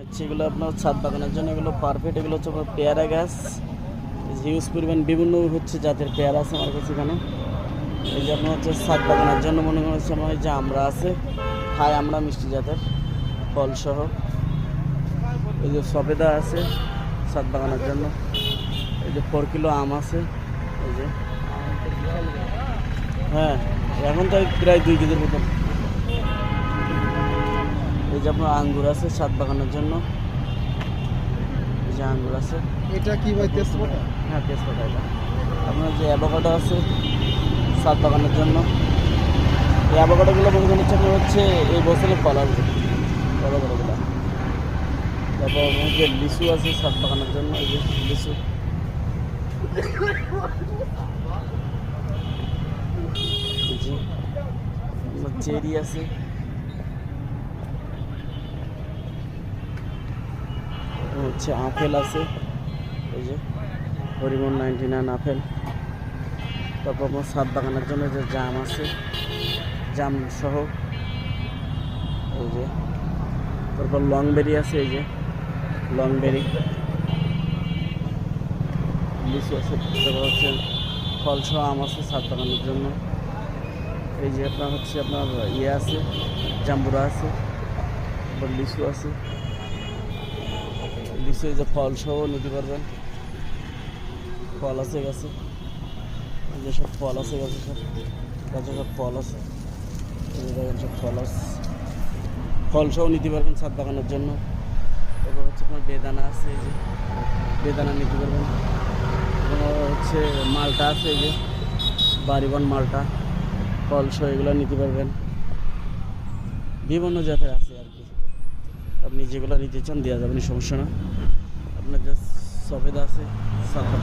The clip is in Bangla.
হচ্ছে এগুলো আপনার ছাদ বাগানের জন্য, এগুলো পারফেক্ট এগুলো হচ্ছে আপনার পেয়ারা গাছ। হিউজ পরিমাণ বিভিন্ন হচ্ছে জাতের পেয়ারা আছে আমার কাছে এখানে। এই যে আপনার হচ্ছে ছাদ বাগানের জন্য মনে হচ্ছে আমার যে আমরা আছে খাই আমরা মিষ্টি জাতের ফল সহ এই যে সবেদা আছে ছাদ বাগানের জন্য। এই যে ফোর কিলো আম আছে, এই যে। হ্যাঁ এখন তো প্রায় দুই কেজির মতন। যে আপনার আঙ্গুর আছে ছাদ বাগানের জন্য। এই যে আঙ্গুর আছে। এটা কি ভাই তেজপাতা? হ্যাঁ তেজপাতা এটা। আপনার যে অ্যাভোকাডো আছে ছাদ বাগানের জন্য। এই অ্যাভোকাডোগুলো করেন হচ্ছে আপনার হচ্ছে এই বছরে ফল আসবে বড় বড়গুলো তারপর হচ্ছে লিচু আছে ছাদ বাগানের জন্য এই যে লিচু। চেরি আছে। হচ্ছে আপেল আছে। এই যে হরিমন নাইনটি নাইন আপেল। তারপর আমার সাত বাগানের জন্য যে জাম আছে, জাম সহ। এই যে তারপর লংবেরি আছে, এই যে লংবেরি। লিচু আছে, তারপর হচ্ছে ফল সহ আম আছে সাত বাগানের জন্য। এই যে আপনার হচ্ছে আপনার ইয়ে আছে, জাম্বুরা আছে, তারপর লিচু আছে। লিচু যে ফল সহ নিতে পারবেন। ফল আছে গাছে। এই যে সব ফল আছে গাছে সব। গাছে সব ফল আছে। দেখেন সব ফল আছে। ফল সহ নিতে পারবেন ছাদ বাগানোর জন্য। এবার হচ্ছে আপনার বেদানা আছে এই যে। বেদানা নিতে পারবেন। হচ্ছে মালটা আছে এই যে। বাড়িবন মালটা। ফল সহ এগুলো নিতে পারবেন। বিভিন্ন জাতের আছে আর কি। আপনি যেগুলো নিতে চান দেওয়া যাবেন সমস্যা না। আপনার যা সফেদা আছে সাদা